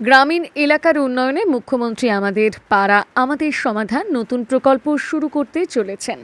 গ্রামীণ এলাকার উন্নয়নে মুখ্যমন্ত্রী আমাদের পাড়া আমাদের সমাধান নতুন প্রকল্প শুরু করতে চলেছেন।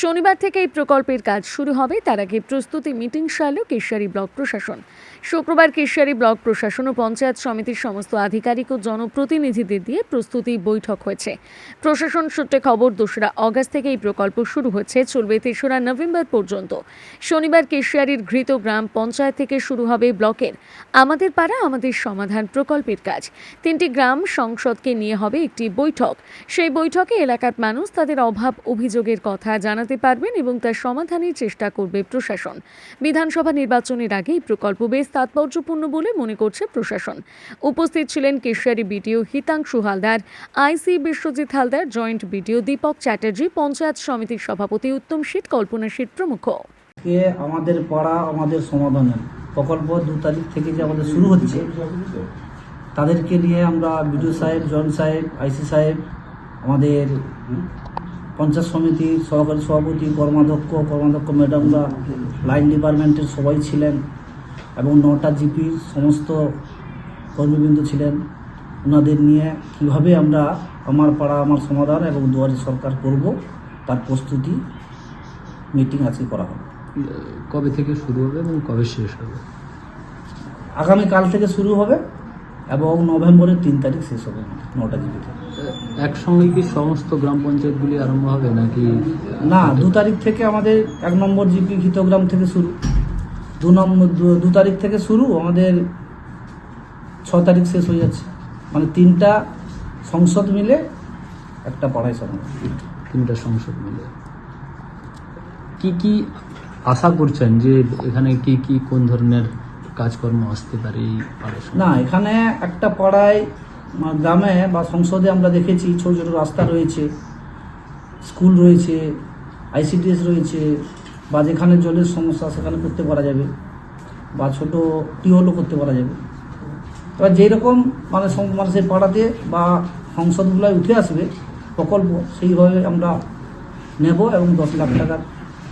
শনিবার থেকে এই প্রকল্পের কাজ শুরু হবে। তার আগে প্রস্তুতি মিটিং সারল কেশিয়ারি ব্লক প্রশাসন। শুক্রবার কেশিয়ারি ব্লক প্রশাসন ও পঞ্চায়েত সমিতির সমস্ত আধিকারিক ও জনপ্রতিনিধিদের দিয়ে প্রস্তুতি বৈঠক হয়েছে। প্রশাসন সূত্রে খবর, দোসরা অগাস্ট থেকে এই প্রকল্প শুরু হচ্ছে, চলবে তেসরা নভেম্বর পর্যন্ত। শনিবার কেশিয়ারির ঘৃত গ্রাম পঞ্চায়েত থেকে শুরু হবে ব্লকের আমাদের পাড়া, আমাদের সমাধান প্রকল্পের কাজ। তিনটি গ্রাম সংসদকে নিয়ে হবে একটি বৈঠক। সেই বৈঠকে এলাকার মানুষ তাদের অভাব অভিযোগের কথা জানাতে পারবেন এবং তার সমাধানের চেষ্টা করবে প্রশাসন। বিধানসভা নির্বাচনের আগে এই প্রকল্প বেশ তাৎপর্যপূর্ণ বলে মনে করছে প্রশাসন। উপস্থিত ছিলেন Keshiary BDO Hitanshu Haldar, IC Biswajit Haldar, joint BDO Dipak Chatterjee, panchayat সমিতির সভাপতি উত্তম শীত, কল্পনা শীত প্রমুখ। আমাদের পাড়া আমাদের সমাধানের প্রকল্প দু তারিখ থেকে যে আমাদের শুরু হচ্ছে, তাদেরকে নিয়ে আমরা বিডিও সাহেব জন সাহেব, আইসি সাহেব, আমাদের পঞ্চায়েত সমিতির সহকারী সভাপতি কর্মাধ্যক্ষ কর্মাধ্যক্ষ ম্যাডামরা লাইন ডিপার্টমেন্টের সবাই ছিলেন এবং নটা জিপির সমস্ত কর্মীবৃন্দ ছিলেন। ওনাদের নিয়ে কীভাবে আমরা আমার পাড়া আমার সমাধান এবং দুয়ারি সরকার করব তার প্রস্তুতি মিটিং আজকে করা হবে। কবে থেকে শুরু হবে এবং কবে শেষ হবে? আগামীকাল থেকে শুরু হবে। এবং নভেম্বরের তিন তারিখ শেষ হবে নটা জিবিতে একসঙ্গে কি সমস্ত গ্রাম পঞ্চায়েতগুলি আরম্ভ হবে নাকি? না দু তারিখ থেকে আমাদের এক নম্বর জিপি ঘিতগ্রাম থেকে শুরু। দু নম্বর দু- তারিখ থেকে শুরু আমাদের ছ তারিখ শেষ হয়ে যাচ্ছে। মানে তিনটা সংসদ মিলে একটা পাড়ায় সমাধান তিনটা সংসদ মিলে। কি কি আশা করছেন যে এখানে কি কি কোন ধরনের কাজকর্ম আসতে পারে এই না এখানে একটা পাড়ায় গ্রামে বা সংসদে আমরা দেখেছি ছোট ছোট রাস্তা রয়েছে স্কুল রয়েছে আইসিডিএস রয়েছে বা যেখানে জলের সমস্যা সেখানে করতে পারা যাবে বা ছোট টিউবওয়েলও করতে পারা যাবে। এবার যেই রকম মানে মানুষের পাড়াতে বা সংসদগুলোয় উঠে আসবে প্রকল্প সেইভাবে আমরা নেব এবং দশ লাখ টাকার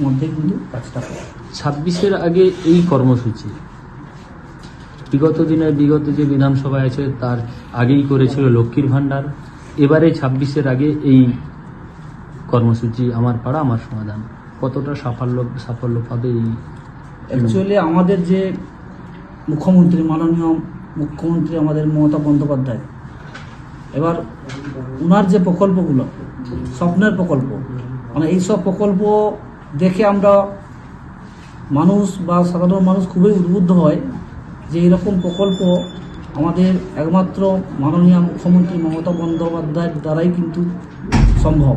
মধ্যে কিন্তু কাজটা হবে ছাব্বিশের আগে এই কর্মসূচি বিগত দিনে, বিগত যে বিধানসভায় আছে, তার আগেই করেছিল লক্ষ্মীর ভাণ্ডার। এবারে ছাব্বিশের আগে এই কর্মসূচি আমার পাড়া, আমার সমাধান। কতটা সাফল্য সাফল্য পাবে এই অ্যাকচুয়ালি আমাদের যে মুখ্যমন্ত্রী, মাননীয় মুখ্যমন্ত্রী আমাদের মমতা বন্দ্যোপাধ্যায়, এবার ওনার যে প্রকল্পগুলো, স্বপ্নের প্রকল্প মানে এইসব প্রকল্প দেখে আমরা মানুষ বা সাধারণ মানুষ খুবই উদ্বুদ্ধ হয়। যে এরকম প্রকল্প আমাদের একমাত্র মাননীয় মুখ্যমন্ত্রী মমতা বন্দ্যোপাধ্যায়ের দ্বারাই কিন্তু সম্ভব।